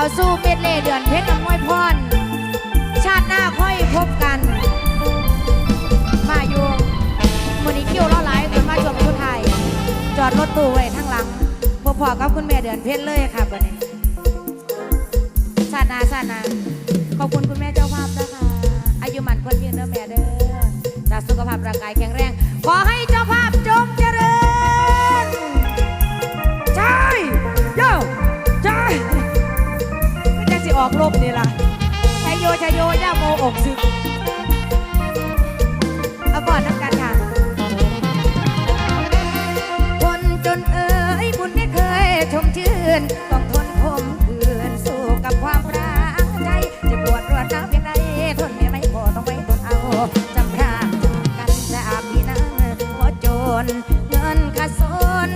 เขาสู้เป็ดเล่เดือนเพชรกับมวยพร ชาติหน้าค่อยพบกัน มาอยู่คนนี้คิวเล่าหลายคนมาชมทุ่ไทย จอดรถตู้ไว้ทั้งหลังพอพอกับคุณแม่เดือนเพชรเลยค่ะวันนี้ชาติหน้าชาติหน้าขอบคุณคุณแม่เจ้าภาพนะคะ อายุมันคนยืนเด้อแม่เด้อจากสุขภาพร่างกายแข็งแรง ขอให้ มนี่ล่ะชายโยชายโยย่าโมอกซึกเอาก่อนน้ำกันค่ะ คนจนเอ๋ยบุญไม่เคยชมชื่น ต้องทนคมเคืนสู้กับความรักใจจะปวดรวดร้าเพียงใดทนไม่ไหวพอต้องไปทนเอาจำพรากกันจะอาบพี่นางหัวาจนเงินขาดสน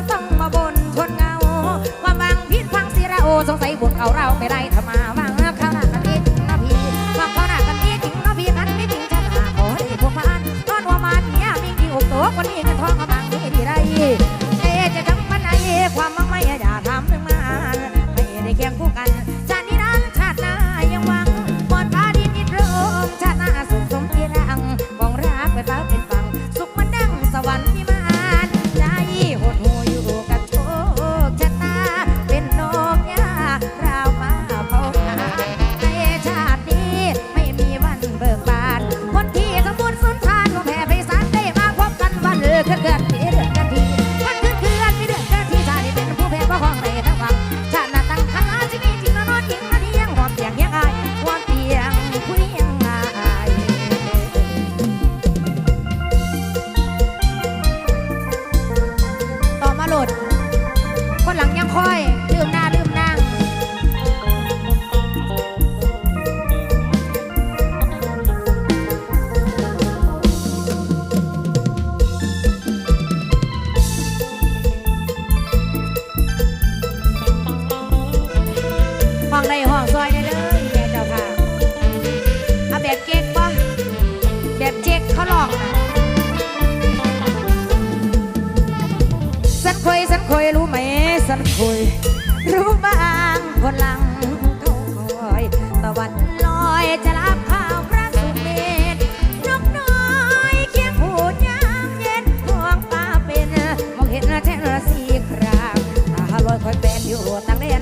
อยู่ตั้งเรีย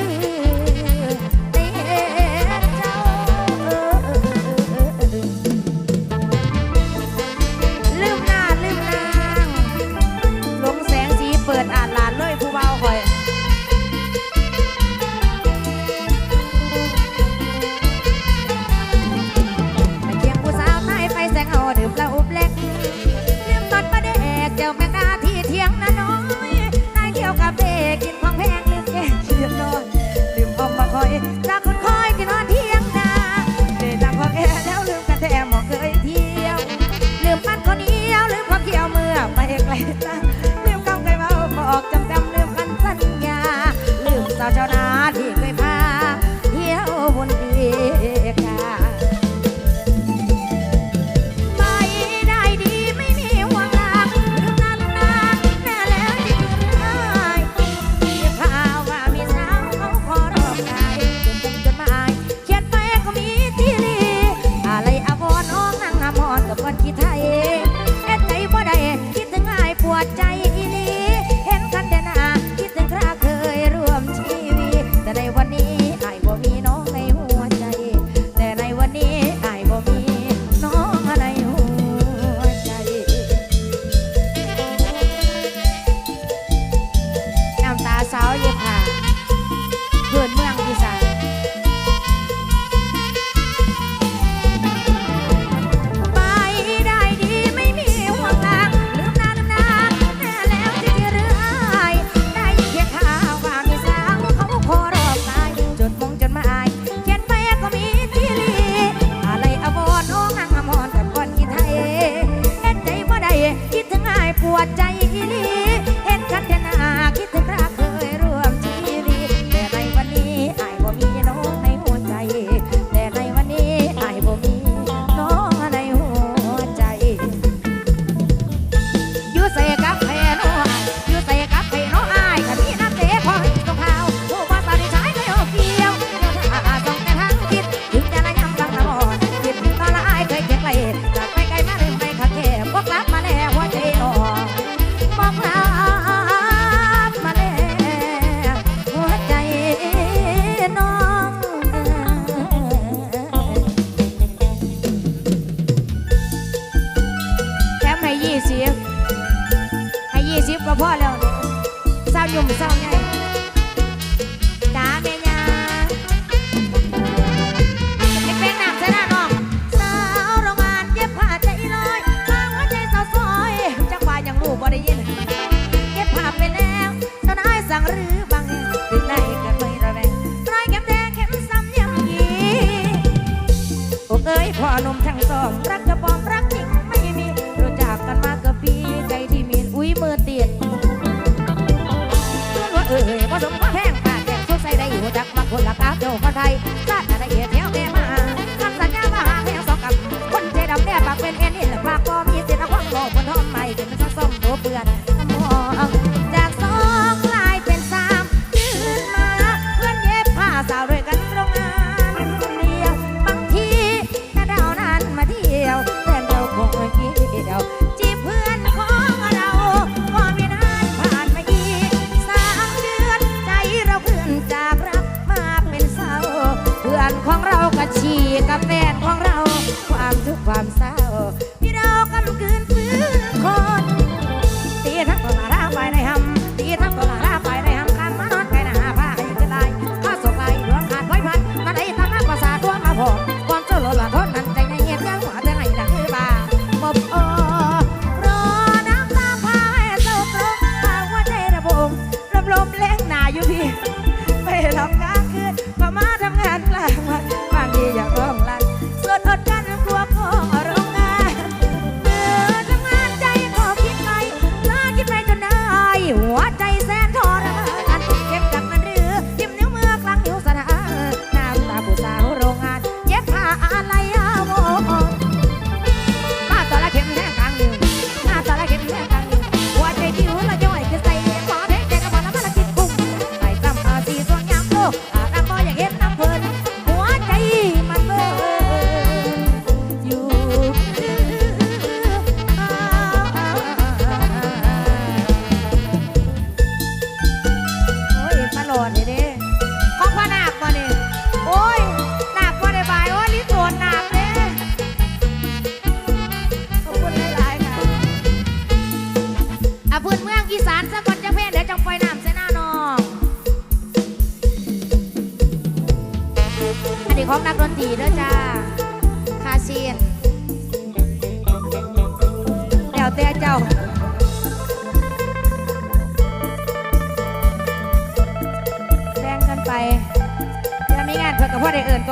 mm-hmm. เศร้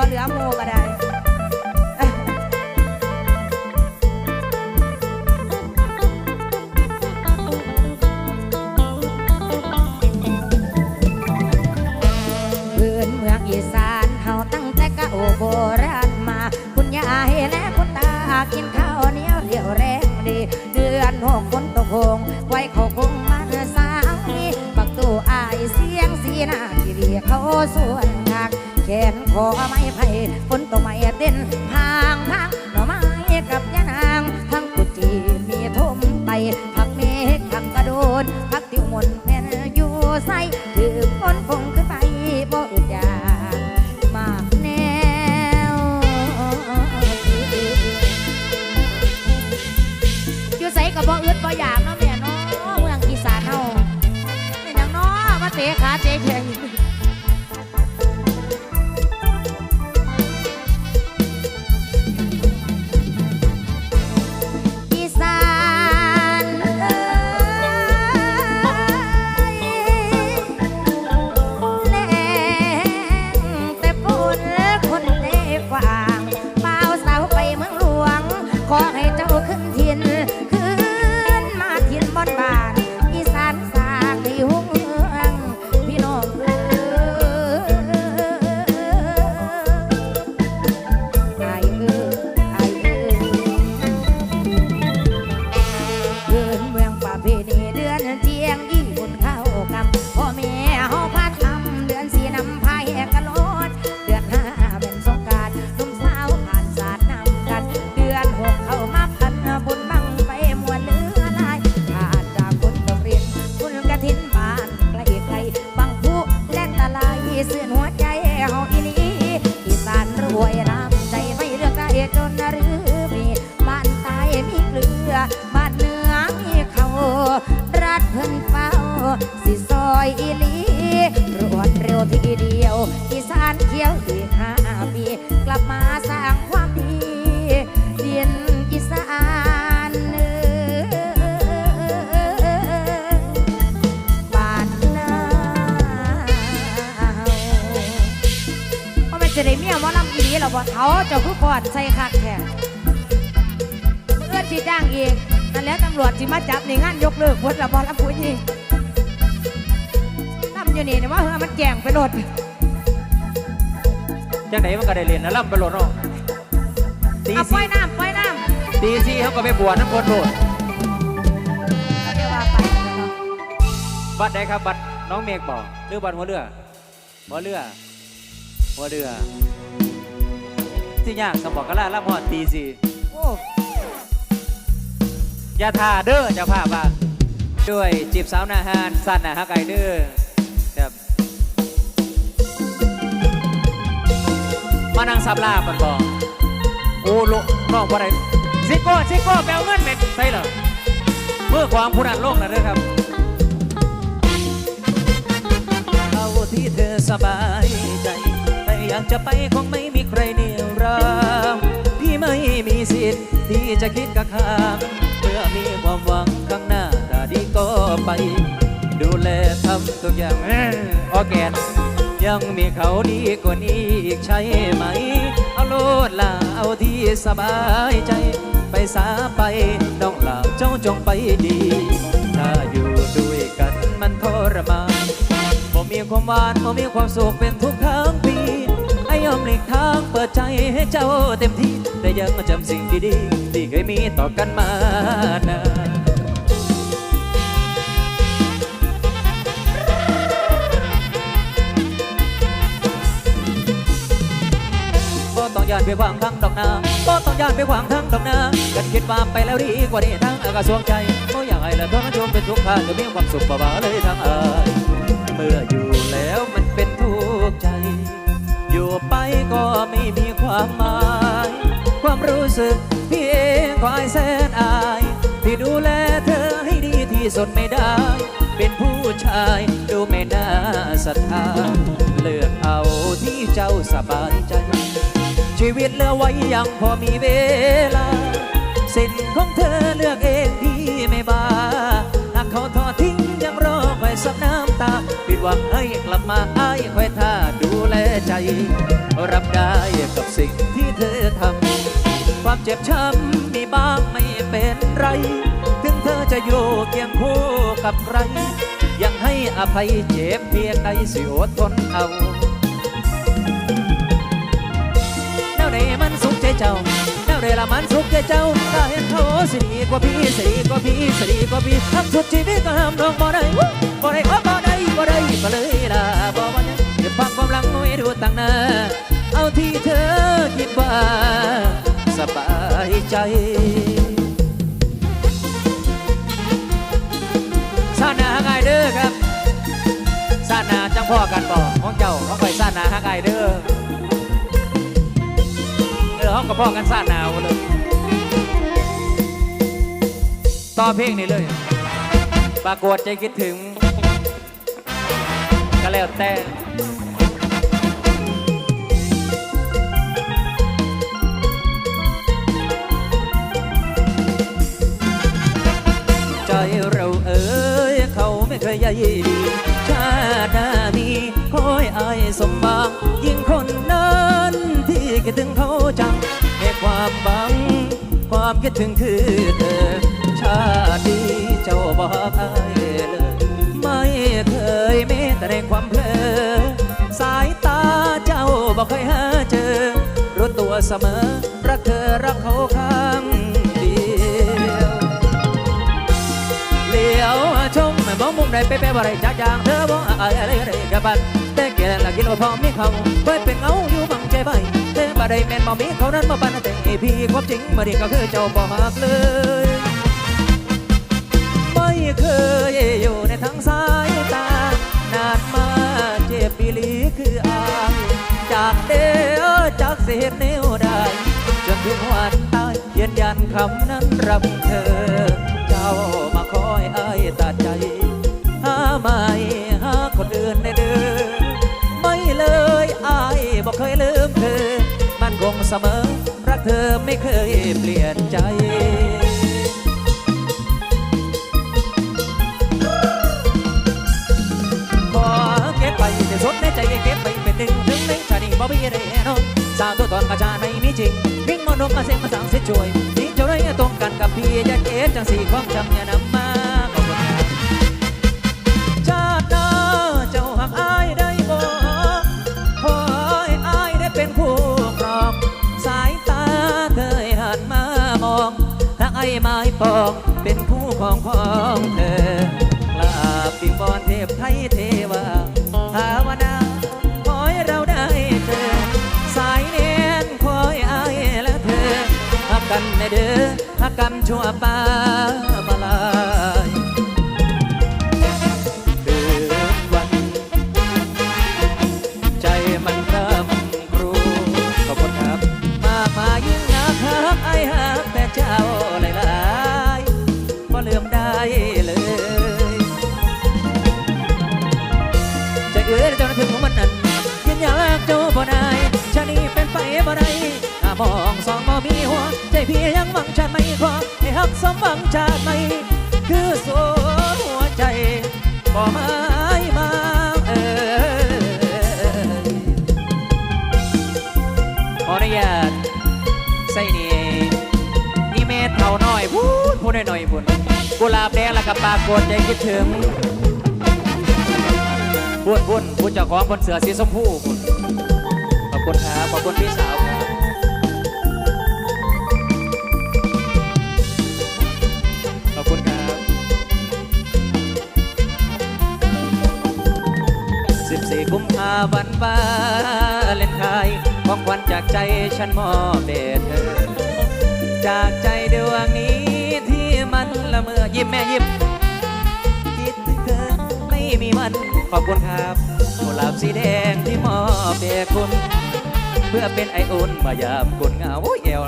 ตัเหลือโมก็ได้พื้นเมืองอีสานเฮาตั้งแต่กะโอโบราณมา คุณยายและคุณตากินข้าวเหนียวเดี่ยวแรงดี เดือนหกคนตกหงไว้เขาคงมาเดืสาวมีปักตัวอายเสียงสีหน้าที่เรียเขาส่วนทากแขนขอ เด่นพ ที่จ้างอีกนั่นแล้วตำรวจที่มาจับในงานยกเลิกพดละบอลผู้ยิงตั้มอยู่นี่แต่ว่าเฮ้ยมันแจงไปโหลดจังไหนมันก็ได้เรียนนะล่ำไปโหลดเนาะตีเอาปล่สี่อยน้ำปล่อยน้ำตีสี่เขาก็ไปบวชน้ำพนโหลดเขาเรียกว่าไปเนาะบัตรใดครับบัตรน้องเมฆบอกหรือบัตรหัวเรือหัวเรือ หัวเรือที่ยากสมบอกกะลาล่ำหอดตีสี่โอ้ อย่าท่าเด้อเจ้าภาพว่าด้วยจีบสาวหนาฮานสั้นนะฮะไก่เด้อครับมานั่งซับลาบันบอกโอ้โลน้องบ่ได้ซิโก้ซิโก้แปลเงินเม็ดใช่เหรอเมื่อความผู้นั้นโลกนะเด้อครับเอาที่เธอสบายใจแต่อยากจะไปคงไม่มีใครเนี่ยรั้งพี่ไม่มีสิทธิ์ที่จะคิดกับข้าม มีความหวังข้างหน้าถ้าดีก็ไป ดูแลทำทุกอย่างออแกน ยังมีเขาดีกว่านี้อีกใช่ไหม เอาโลดลาเอาที่สบายใจ ไปสาไปน้องลาเจ้าจงไปดี ถ้าอยู่ด้วยกันมันทรมานบ่มีความหวานบ่มีความสุขเป็นทุกทั้งปี ยอมหลีกทางเปิดใจให้เจ้าเต็มที่แต่ยังจำสิ่งดีๆที่เคยมีต่อกันมานานบ่ต้องย้อนไปวางทางดอกนาบ่ต้องย้อนไปวางทางดอกนากันคิดว่าไปแล้วดีกว่านี้ทางอากาศสวงใจบ่อยากให้ละท้องโยมเป็นทุกข์ข้าจะมีความสุขบ่าๆเลยทางอายเมื่ออยู่แล้วมันเป็นทุกข์ ก็ไม่มีความหมาย ความรู้สึกพี่เองก็อายแสนอาย ที่ดูแลเธอให้ดีที่สุดไม่ได้ เป็นผู้ชายดูไม่น่าศรัทธา เลือกเอาที่เจ้าสบายใจ ชีวิตเหลือไว้ยังพอมีเวลา สิทธิ์ของเธอเลือกเองพี่ไม่บ้าหากเขาทอดทิ้งยังรอคอยสับน้ำตา ปิดหวังให้กลับมาอ้ายคอยท่าดู ใจ รับได้กับสิ่งที่เธอทำ ความเจ็บช้ำมีบ้างไม่เป็นไร ถึงเธอจะอยู่เคียงคู่กับใคร ยังให้อภัยเจ็บเพียงใดสิอดทนเอาแนวไหนมันสุขใจเจ้าแนวไหนละมันสุขใจเจ้าถ้าเห็นเขาสิดีกว่าพี่สิดีกว่าพี่สิดีกว่าพี่ทำสุดชีวิตก็ห้ามน้องบ่ได้บ่ได้ขอบ่ได้บ่ได้ก็เลยล่ะบ่ว่าหยัง เก็บตั้งหน้า เอาที่เธอคิดว่าสบายใจซาหนาฮักไอายเด้อครับซาหนาจังพ่อกันบ่ของเจ้าของไปซาหนาฮักไอายเด้อเออห้องกับพ่อกันซาหนาเลยต่อเพลงนี้เลย ปรากฏใจคิดถึงก็แล้วแต่ ใจเราเอ๋ยเขาไม่เคยใยดีชาติหน้ามีคอยอายสมบังยิ่งคนนั้นที่คิดถึงเขาจังให้ความบัง ความคิดถึงคือเธอ ชาตินี้เจ้าบอกอายเลยไม่เคยเมตแต่ในความเพลอสายตาเจ้าบอกเคยหาเจอรู้ตัวเสมอรักเธอรักเขาข้า มไม่มองมุมใดไปไปบ่ได้จากอย่างเธอบ่อะไรอะไรอะไรกับบันแต่แกละกินว่าพอมีเขาไว้เป็นเงาอยู่บังใจไปแต่บ่ได้แม่นบ่มีเขานั้นมาปันแต่พี่ความจริงมาดีก็คือเจ้าบ่หักเลยไม่เคยอยู่ในทางสายตานานมาเจ็บปีลีคืออายจากเด้อจากเสียแนวได้จนถึงวันตายยืนยันคำนั้นรับเธอ เสมอ รักเธอไม่เคยเปลี่ยนใจขอเก็บไปแต่สดในใจเก็บไปเป็นหนึ่งถึงในชาตินี้บ่มีอะไรแน่นอนสางตัวตนกระชาในมีจริงวิ่งมานกมาเสียงมาสั่งเสียช่วยที่เจ้าได้ตรงกันกับพี่จะเก็บจังสี่ความจำอย่านำ ปองเป็นผู้ของของเธอกราบปิงบอนเทพไทยเทวาภาวนาขอให้เราได้เจอ สายเนียนคอยอายและเธอหักกันในเด้อหักกันชั่วป่ หักสมหวังชาติไม่คือสวหัวใจบ่ไม้มาเอ่ยขออนุญาตใส่นี่นี่เม็ดเท่าน้อยพูดพูดหน่อยๆพูดกุหลาบแดงแล้วกับปากกดใจคิดถึงพุ่นพุ่นพุ่นเจ้าของบนเสือสีชมพูพุ่นขอบคุณครับขอบคุณพี่สาวครับ สี่กุมภาพันธ์วาเลนไทน์ของขวัญจากใจฉันมอบเดชเธอ จากใจดวงนี้ที่มันละเมอยิ้มแม่ยิ้มคิดถึงเธอไม่มีวันขอบคุณครับกุหลาบสีแดงที่มอบแด่คุณ เพื่อเป็นไออุ่นมายามคุณเหงาโอ้เอว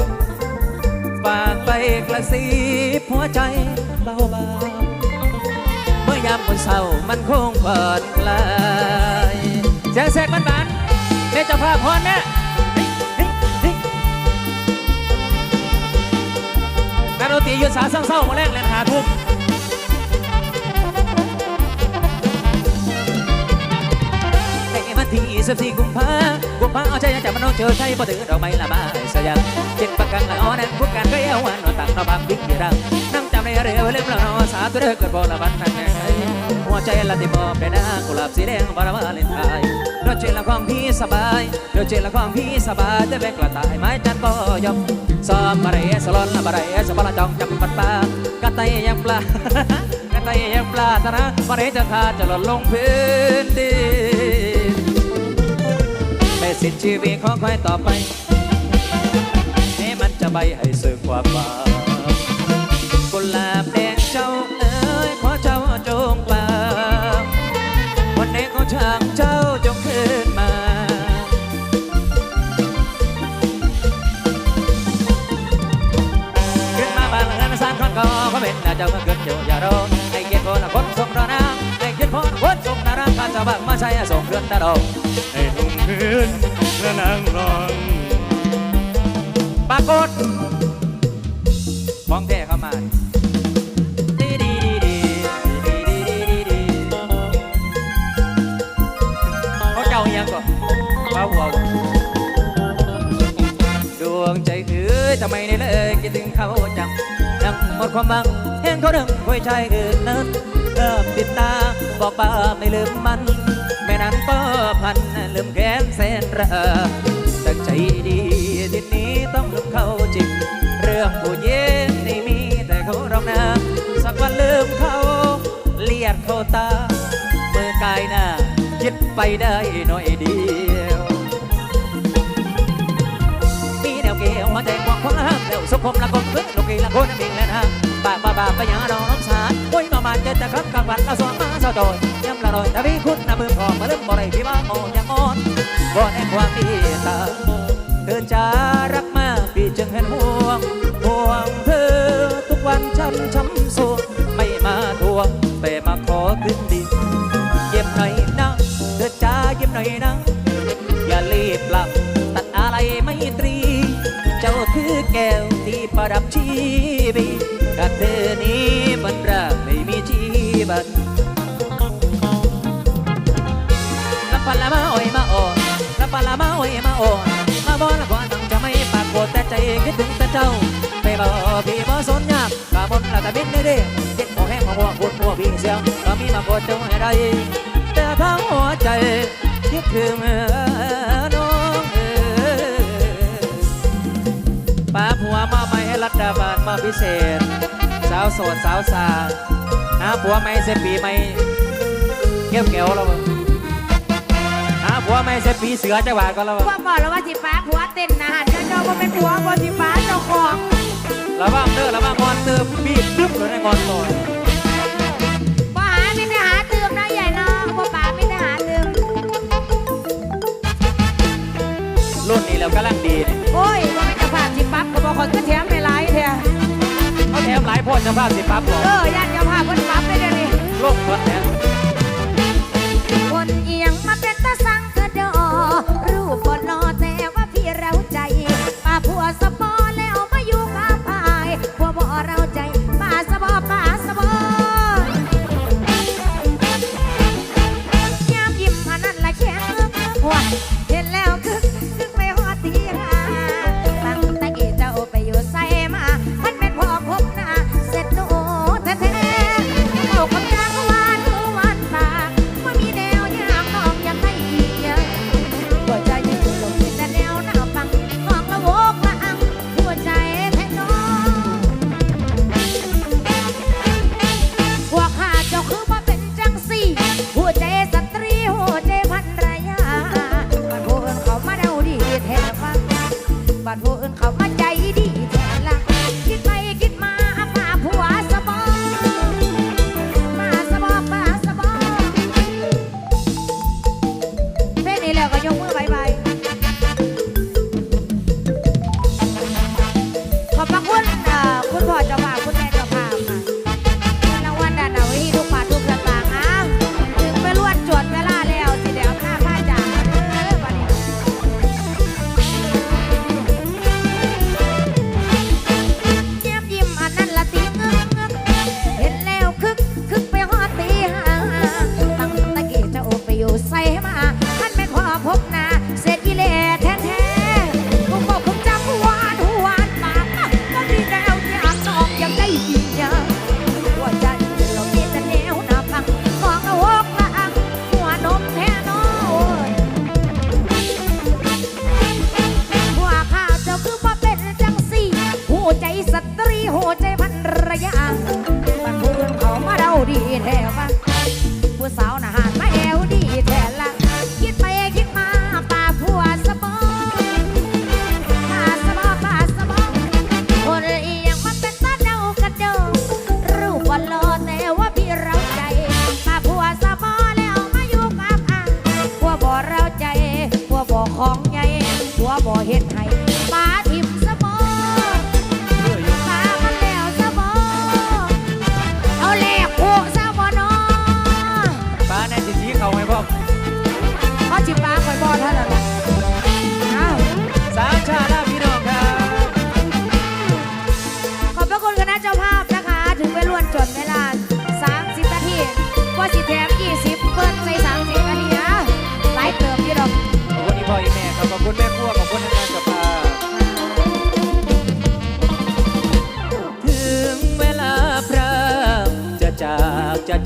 ฝากไปกระซิบหัวใจเบาๆเมื่อยามคนเศร้ามันคงผ่อนคลา เสียงแสกมันบานเม่เจ้าภาพพรนะเฮ้ยเฮ้ยนักดนตรีหยุดสาเศร้าๆมาแรกเลยหาทุ่มในวันที่กุมภากุมภาเอาใจจากมันน้องเจอใช่พอถือดอกไม้ละมาสยามเจ็ดประกันละอ้อนั้นพูดกันก็เอาวันนอนตังนอบังบิ๊กที่รังำในเรือเล่มละนอสาตัวเด้อเกิดบ่ละบันนั่นหัวใจละที่มอบได้นะกุหลาบสีแดงบารมาเลนไทยรถเจละของพี่สบายรถเจละของพี่สบายแต่แบกละตายไม้จันบ่ยอมซ้อมมาไรสลอนละมาไรสบละจองจำปัดปากระไตยยังปลากระไตยยังปลาตนะมาไรจะทาจะหล่นลงพื้นดินไม่สิ้นชีวิตของใครต่อไปให้มันจะไปให้สื่อความบาปกุ หลาบแดงเจ้าเอ๋ยขอเจ้าจงกล่าววันนี้ของช่างเจ้าจงขึ้นมาขึ้นมาบางเงินสร้ามคนก็ก็เป็นเจ้าเมื่อเกิดอยู่อย่ารอให้เกียรติคนคนทรงรอนาให้เกียรติคนคนทรงนาราข้าจะบังมาใช้ส่งเรือนตาดงให้หนุ่มพื้นและนางนอนปรากฏมองแท้เข้ามา ทำไมได้เลยคิดถึงเขาจังยังหมดความหวังเห็นเขาดึงคุยใจอื่นนั้นเริ่มติดตาบอกป้าไม่ลืมมัน ไม่นานก็พันลืมแขนแสนระตั้งใจดีทีนี้ต้องลืมเขาจริง เรื่องผู้เย็นนี่มีแต่เขารองนาสักวันลืมเขาเลียดเขาตาเมื่อกายหน้าคิดไปได้หน่อยดี ยวหัวใจควงห้ามเดี๋ยวสุขผมละคนเพื่อลูกกีละคนมิงและนะบาบาบาไปยังน้องน้ำสาดโอ้ยมามันเจ็ดตะครับกลางวันละสองมาเศร้าโดยย้ำละหน่อยต่พี่คุณนะมือพอมาเริ่มบ่ได้พี่ว่าโมยังอ่อนบ่แน่ความดีตาเธอจะรักมากพี่จึงเห็นห่วงห่วงเธอทุกวันช้ำช้ำสวงไม่มาทวงแต่มาขอคืนดีเย็บหน่อยนะเธอจ้าเย็บหน่อยนะอย่ารีบหลับตัดอะไรไม่ตรี แก้วที่ประดับชีวิตกับเธอนี้มันรักไม่มีชีบัตละปันละมาโอยมาโอนละปันละมาโอยมาโอนมาบอละกว่าตั้งจะไม่ปากโกรธแต่ใจคิดถึงแต่เจ้าไปบอกพี่บ่สนยากกะบนละกะบินได้เด้เจ็ดโมแห้งมาหัวปวดหัวพี่เสียงก็มีมาโกรธเจ้าให้ได้แต่ทั้งหัวใจคิดถึงน้อง วมาใหม่ให้รัฐบาลมาพิเศษ สาวโสดสาวสาหาผัวไม่เสยปีไม่เกี้ยวเกี้ยวแล้วบ่หาผัวไม่เสยปีเสือจังหวะก็แล้วบ่ว่าบอกแล้วว่าสิฟ้าผัวเต้นนะหันเจ้าเจ้าก็เป็นผัวบ่สิฟ้าเจ้าของระวังเด้อระวังงอนเติมบีบดึ๊บเลยในงอนต่อยบ่หาไม่ได้หาเติมนะใหญ่เนาะบ่ป่าไม่ได้หาเติมรุ่นนี้แล้วกำลังดีเนี่ยโอ้ย บ่เป็นเจ้าภาพสิปั๊บก็บ่คนก็แถมไม่หลายแท้เขาแถมหลายโพ่นจะภาพสิปั๊บบอกเออญาติเจ้าภาพเพิ่นปั๊บได้เดี๋ยวนี้ โลกคนแ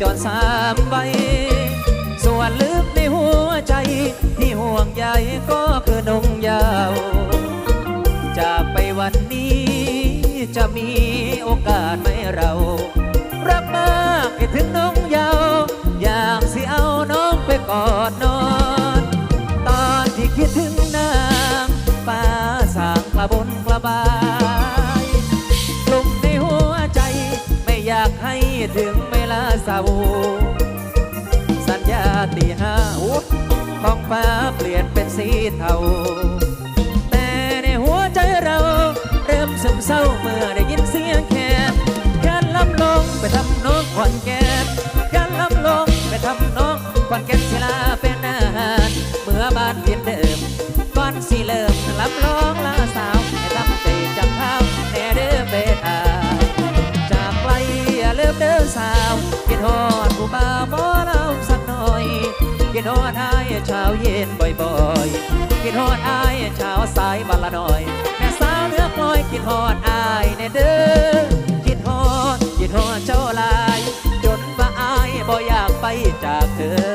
จากจะจรสามใบ ส่วนลึกในหัวใจที่ห่วงใยก็คือนงยาวจากไปวันนี้จะมีโอกาสไหมเรา รักมากคิดถึงน้องยาว อยากสิเอาน้องไปกอดนอน ตอนที่คิดถึงนางฟ้าสางกระบนกระบายลุมในหัวใจไม่อยากให้ถึง สาวสัญญาตีห้าท้องฟ้าเปลี่ยนเป็นสีเทา แต่ในหัวใจเราเริ่มซึมเศร้าเมื่อได้ยินเสียงแคนแคนลำลงไปทำน้องขอนแก่นแคนลำลงไปทำน้องขอนแก่น กินฮอดอายเช้าเย็นบ่อยๆกินฮอดอายเช้าสายบันละหน่อย แม่สาวเลือกลอยกินฮอดอายในเด้อกินฮอดกินฮอดเจ้าลาย จนว่าอายบ่อยากไปจากเธอ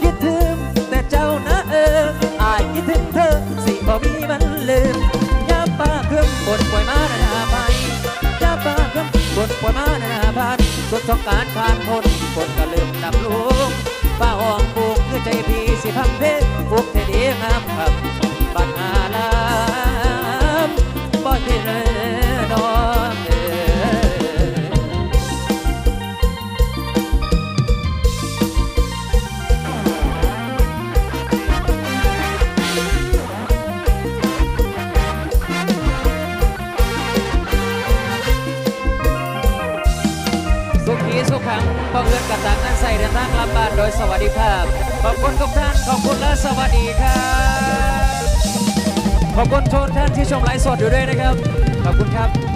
คิดถึงแต่เจ้านะเอออายคิดถึงเธอสิบ่มีมันลืมยาป้าเครื่องบนป่วยมาหน้าไปจะปาคำบนปวดมาหน้าบ้านสุดต้องการผ่านพ้นคนก็ลืมนำลู ใจพี่สิพังเพชรฟุกเทดีงามครับ ขอบคุณทุกท่าน ขอบคุณและสวัสดีครับ ขอบคุณทุกท่านที่ชมไลฟ์สดอยู่ด้วยนะครับ ขอบคุณครับ